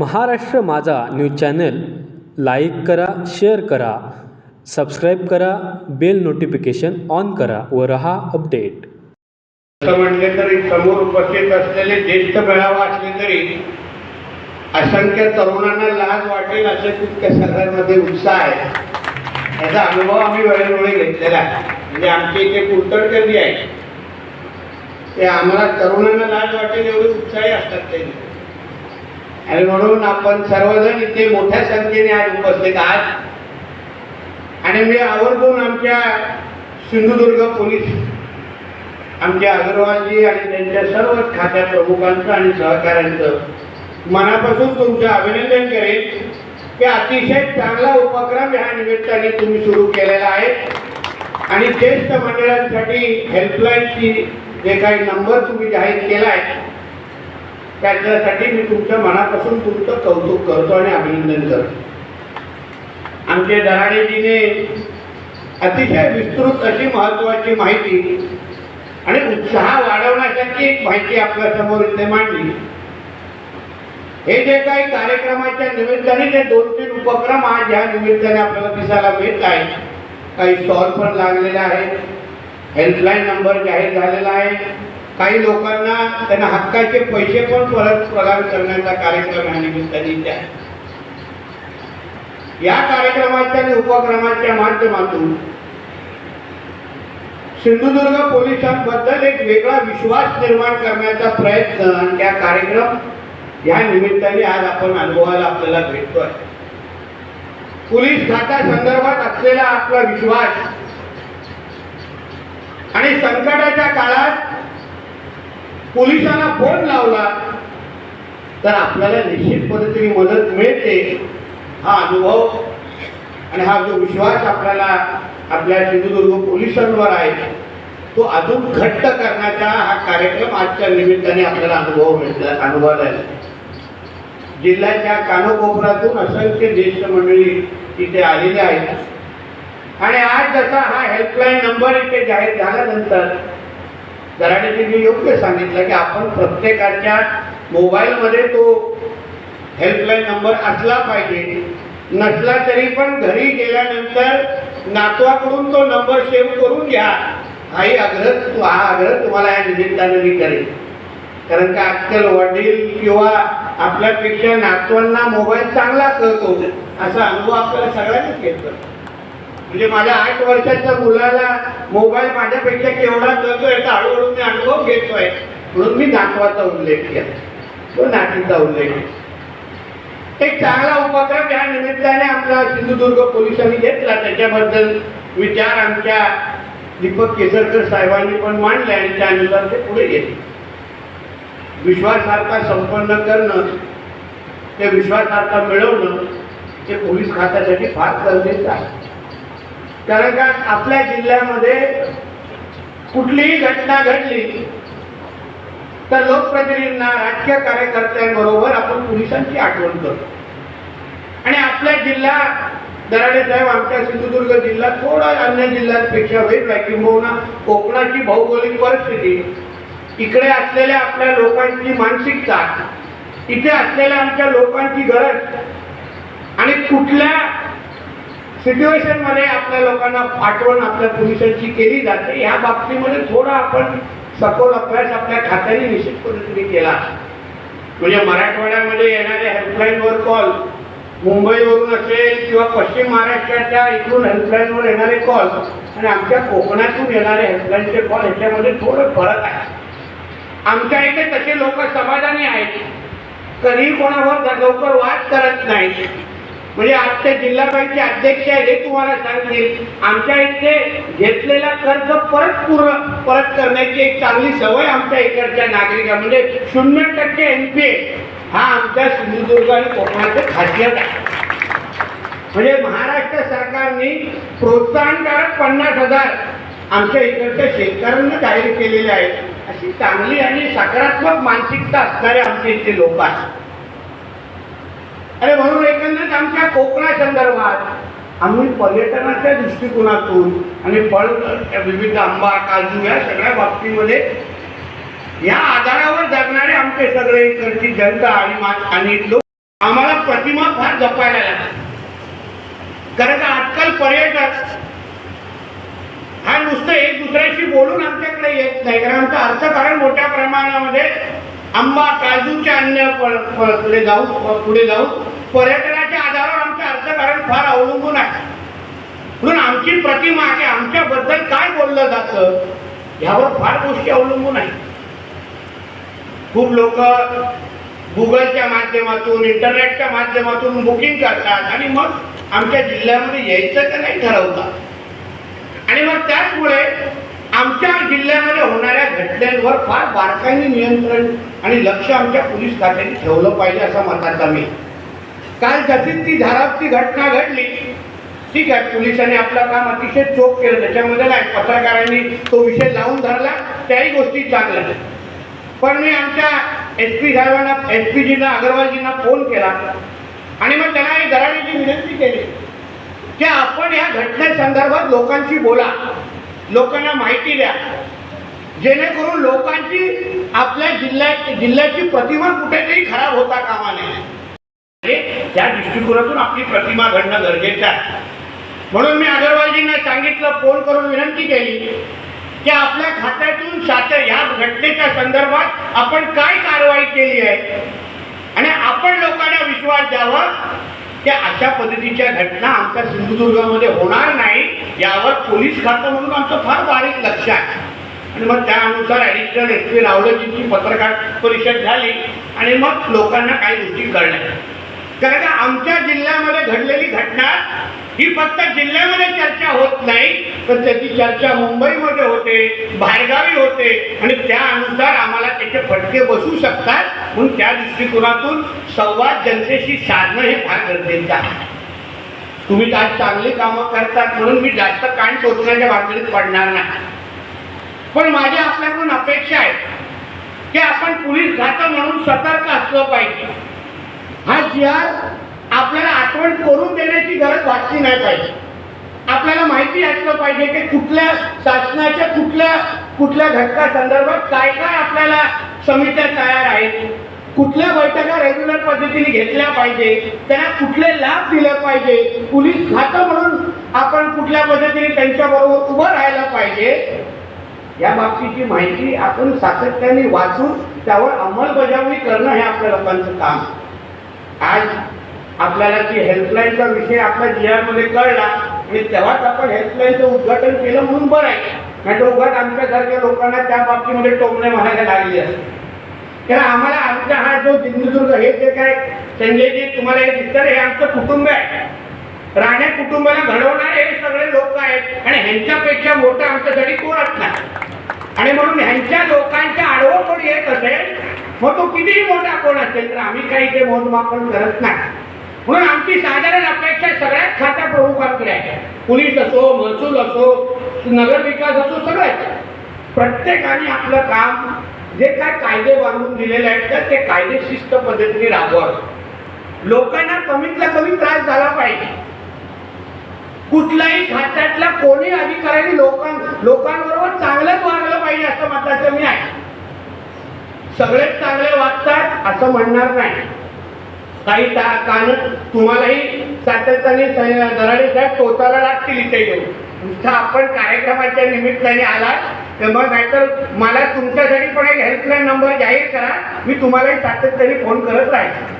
Maharashtra Majha news channel like करा share करा subscribe करा बेल नोटिफिकेशन ऑन करा व रहा अपडेट. असं म्हटले तरी समोर उपस्थित असलेले ज्येष्ठ मेळावा असले तरी असंख्य तरुणांना लाज वाटेल असे तितक्या सगळ्यांमध्ये उत्साह आहे. याचा अनुभव आम्ही वेळोवेळी घेतलेला आहे. म्हणजे आमची इथे कुलतडकर्मी आहे? ते आम्हाला तरुणांना लाज वाटेल एवढे उत्साही असतात ते. आणि म्हणून आपण सर्वजण इथे मोठ्या संख्येने आज उपस्थित आहात. आणि मी आवर्जून आमच्या सिंधुदुर्ग पोलीस आमचे अग्रवालजी आणि त्यांच्या सर्व खात्या प्रमुखांचं आणि सहकाऱ्यांचं मनापासून तुमचं अभिनंदन करेन. की अतिशय चांगला उपक्रम ह्या निमित्ताने तुम्ही सुरू केलेला आहे. आणि ज्येष्ठ मंडळांसाठी हेल्पलाईनची जे काही नंबर तुम्ही जाहीर केला आहे त्याच्यासाठी मी तुमच्या मनापासून तुमचं कौतुक करतो आणि अभिनंदन करतो. आमचे दराडेजीने अतिशय विस्तृत अशी महत्वाची माहिती आणि उत्साह वाढवण्यासाठी एक माहिती आपल्यासमोर इथे मांडली. हे जे काही कार्यक्रमाच्या निमित्ताने जे दोन तीन उपक्रम आज या निमित्ताने आपल्याला दिसायला मिळत आहे काही स्टॉल पण लागलेले आहेत हेल्पलाईन नंबर जाहीर झालेला आहे. काही लोकांना त्यांना हक्काचे पैसे पण परत प्रदान करण्याचा कार्यक्रम या निमित्ताने इथे या कार्यक्रमाच्या आणि उपक्रमाच्या माध्यमातून सिंधुदुर्ग पोलिसांबद्दल एक वेगळा विश्वास निर्माण करण्याचा प्रयत्न आणि त्या कार्यक्रम या निमित्ताने आज आपण अनुभवायला आपल्याला भेटतोय. पोलीस खात्या संदर्भात असलेला आपला विश्वास आणि संकटाच्या काळात पोलिसांना फोन लावला तर आपल्याला निश्चित पद्धतीने मदत मिळते. हा अनुभव आणि हा जो विश्वास आपल्याला आपल्या सिंधुदुर्ग पोलिसांवर आहे तो अजून घट्ट करण्याचा हा कार्यक्रम आजच्या निमित्ताने आपल्याला अनुभव मिळतो अनुभवायला जिल्ह्याच्या कानोकोपऱ्यातून असंख्य ज्येष्ठ मंडळी इथे आलेले आहेत. आणि आज जसा हा हेल्पलाईन नंबर इथे जाहीर झाल्यानंतर दराडेजींनी योग्य सांगितलं की आपण प्रत्येकाच्या मोबाईलमध्ये तो हेल्पलाईन नंबर असला पाहिजे. नसला तरी पण घरी गेल्यानंतर नातवाकडून तो नंबर सेव्ह करून घ्या. हाही आग्रह हा आग्रह तुम्हाला या निमित्ताने मी करेन. कारण का आजकाल वडील किंवा आपल्यापेक्षा नातवांना मोबाईल चांगला कळतो. असा अनुभव आपल्याला सगळ्यांनाच येतो म्हणजे माझ्या आठ वर्षाच्या मुलाला मोबाईल माझ्यापेक्षा केवढा जगतो याचा हळूहळू मी अनुभव घेतोय. म्हणून मी नातवाचा उल्लेख केला. तो नातीचा उल्लेख एक चांगला उपक्रम या निमित्ताने आपला सिंधुदुर्ग पोलिसांनी घेतला. त्याच्याबद्दल विचार आमच्या दीपक केसरकर साहेबांनी पण मांडले आणि त्यानुसार ते पुढे गेले. विश्वासार्हता संपन्न करणं ते विश्वासार्हता मिळवणं ते पोलीस खात्यासाठी फार गरजेचं आहे. कारण का आपल्या जिल्ह्यामध्ये कुठलीही घटना घडली तर लोकप्रतिनिधींना राजकीय कार्यकर्त्यांबरोबर आपण पोलिसांची आठवण करतो. आणि आपल्या जिल्हा दराडे साहेब आमच्या सिंधुदुर्ग जिल्हा थोडा अन्य जिल्ह्यांपेक्षा वेगळा किंबहुना कोकणाची भौगोलिक परिस्थिती इकडे असलेल्या आपल्या लोकांची मानसिकता इथे असलेल्या आमच्या लोकांची गरज आणि कुठल्या सिच्युएशनमध्ये आपल्या लोकांना पाठवण आपल्या पोलिसांची केली जाते. या बाबतीमध्ये थोडा आपण सखोल अभ्यास आपल्या खात्याने निश्चित पद्धतीने केला. म्हणजे मराठवाड्यामध्ये येणारे हेल्पलाईनवर कॉल मुंबईवरून असेल किंवा पश्चिम महाराष्ट्राच्या इथून हेल्पलाईनवर येणारे कॉल आणि आमच्या कोकणातून येणारे हेल्पलाईनचे कॉल ह्याच्यामध्ये थोडं फरक आहे. आमच्या इथे तसे लोक समाधानी आहेत. कधी कोणावर लवकर वाद करत नाहीत. म्हणजे आजच्या जिल्हा बँकचे अध्यक्ष आहेत हे तुम्हाला सांगतील. आमच्या इथे घेतलेला कर्ज परत पूर्ण परत करण्याची एक चांगली सवय आमच्या इकडच्या नागरिका म्हणजे शून्य टक्के एन पी हा आमच्या सिंधुदुर्ग आणि कोकणाचं खासियत आहे. म्हणजे महाराष्ट्र सरकारने प्रोत्साहनकारक पन्नास हजार आमच्या इकडच्या शेतकऱ्यांना जाहीर केलेले आहेत. अशी चांगली आणि सकारात्मक मानसिकता असणारे आमचे इथले लोक आहेत. अरे म्हणून एकंदरीत आमच्या कोकणा संदर्भात आम्ही पर्यटनाच्या दृष्टिकोनातून आणि फळ विविध आंबा काजू या सगळ्या बाबतीमध्ये या आधारावर जगणारे आमचे सगळे इकडची जनता आणि आणि लोक आम्हाला प्रतिमा फार जपायला लागते कारण का आजकाल पर्यटक हा नुसतं एक दुसऱ्याशी बोलून आमच्याकडे येत नाही. कारण आमचं अर्थकारण मोठ्या प्रमाणामध्ये आंबा काजूच्या अन्य पुढे जाऊ पुढे जाऊ. पर्यटनाच्या आधारावर आमचं अर्थकारण फार अवलंबून आहे. म्हणून आमची प्रतिमा की आमच्याबद्दल काय बोललं जातं यावर फार गोष्टी अवलंबून आहे खूप लोक गुगलच्या माध्यमातून इंटरनेटच्या माध्यमातून बुकिंग करतात आणि मग आमच्या जिल्ह्यामध्ये यायचं का नाही ठरवतात. आणि मग त्याचमुळे आमच्या जिल्ह्यामध्ये होणाऱ्या घटनांवर फार बारकाईने नियंत्रण आणि लक्ष आमच्या पोलीस खात्याने ठेवलं पाहिजे असा मताचा मी. काल जशी ती धारापची घटना घडली ठीक आहे पोलिसांनी आपलं काम अतिशय चोख केलं त्याच्यामध्ये नाही पत्रकारांनी तो विषय लावून धरला त्याही गोष्टी चांगल्या पण मी आमच्या एस पी साहेबांना एस पी जींना अग्रवालजींना फोन केला आणि मग त्यांना एक दराडीची विनंती केली की आपण या घटनेसंदर्भात लोकांशी बोला. लोकांना माहिती द्या. जेणेकरून लोकांची आपल्या जिल्ह्यात जिल्ह्याची प्रतिमा कुठेतरी खराब होता कामा नये. त्या दृष्टिकोनातून आपली प्रतिमा घडणं गरजेचं आहे. म्हणून मी अगरवालजींना सांगितलं फोन करून विनंती केली की आपल्या खात्यातून सात या घटनेच्या संदर्भात आपण काय कारवाई केली आहे? आणि आपण लोकांना विश्वास द्यावा की अशा पद्धतीच्या घटना आमच्या सिंधुदुर्गामध्ये होणार नाही यावर पोलीस खातं म्हणून आमचं फार बारीक लक्ष आहे. आणि मग त्यानुसार ॲडिशनल एस पी रावलजींची पत्रकार परिषद झाली आणि मग लोकांना काही गोष्टी कळल्या. कारण आमच्या जिल्ह्यामध्ये घडलेली घटना ही फक्त जिल्ह्यामध्ये चर्चा होत नाही तर त्याची चर्चा मुंबईमध्ये होते बाहेरगावी होते आणि त्यानुसार आम्हाला त्याचे फटके बसू शकतात. म्हणून त्या दृष्टिकोनातून संवाद जनतेशी साधणं हे फार गरजेचं आहे. तुम्ही आज चांगली कामं करतात म्हणून मी जास्त कान टोचण्याच्या बाबतीत पडणार नाही. पण माझी आपल्याकडून अपेक्षा आहे की आपण पोलीस खातं म्हणून सतर्क असलं पाहिजे. हा जी आर आपल्याला आठवण करून देण्याची गरज वाटली नाही पाहिजे. आपल्याला माहिती असलं पाहिजे की कुठल्या शासनाच्या कुठल्या कुठल्या घटकासंदर्भात काय काय आपल्याला समित्या तयार आहेत. कुठल्या बैठका रेग्युलर पद्धतीने घेतल्या पाहिजे? त्यांना कुठले लाभ दिले पाहिजे? पोलीस खातं म्हणून आपण कुठल्या पद्धतीने त्यांच्याबरोबर उभं राहायला पाहिजे? या बाबतीची माहिती आपण सातत्याने वाचून त्यावर अंमलबजावणी करणं हे आपल्या लोकांचं काम. आज आपल्याला ती हेल्पलाईनचा विषय आपल्या जिल्ह्यामध्ये कळला. आणि तेव्हाच आपण हेल्पलाईनचं उद्घाटन केलं म्हणून बरं आहे. नाही तर उघड आमच्यासारख्या लोकांना त्या बाबतीमध्ये टोमणे मारायला लागली असते. कारण आम्हाला आमचा हा जो सिंधुदुर्ग हे जे काय संजयजी तुम्हाला हे दिसतं हे आमचं कुटुंब आहे. राणे कुटुंबाला घडवणारे हे सगळे लोक आहेत आणि ह्यांच्यापेक्षा मोठं आमच्यासाठी कोणच नाही आणि म्हणून ह्यांच्या लोकांच्या आडवं कोण येत असेल मग तो कितीही मोठा कोण असेल तर आम्ही काही ते मोजमापन करत नाही. म्हणून आमची साधारण अपेक्षा सगळ्याच खात्या प्रमुखांकडे आहे. पोलीस असो महसूल असो नगर विकास असो सगळ्याच प्रत्येकाने आपलं काम जे काय कायदे बांधून दिलेले आहेत तर ते कायदे शिस्त पद्धतीने राबवावे. लोकांना कमीतला कमी त्रास झाला पाहिजे. कुठल्याही खात्यातल्या कोणी अधिकाऱ्यांनी लोकां लोकांबरोबर चांगलंच वागलं पाहिजे असं मताचं मी आहे. सगळेच चांगले वागतात असं म्हणणार नाही. काही ता कान तुम्हालाही सातत्याने दराडे साहेब टोचायला लागतील इथे येऊन. आपण कार्यक्रमाच्या निमित्ताने आला मग नाहीतर मला तुमच्यासाठी पण एक हेल्पलाईन नंबर जाहीर करा. मी तुम्हालाही सातत्याने फोन करत राहील.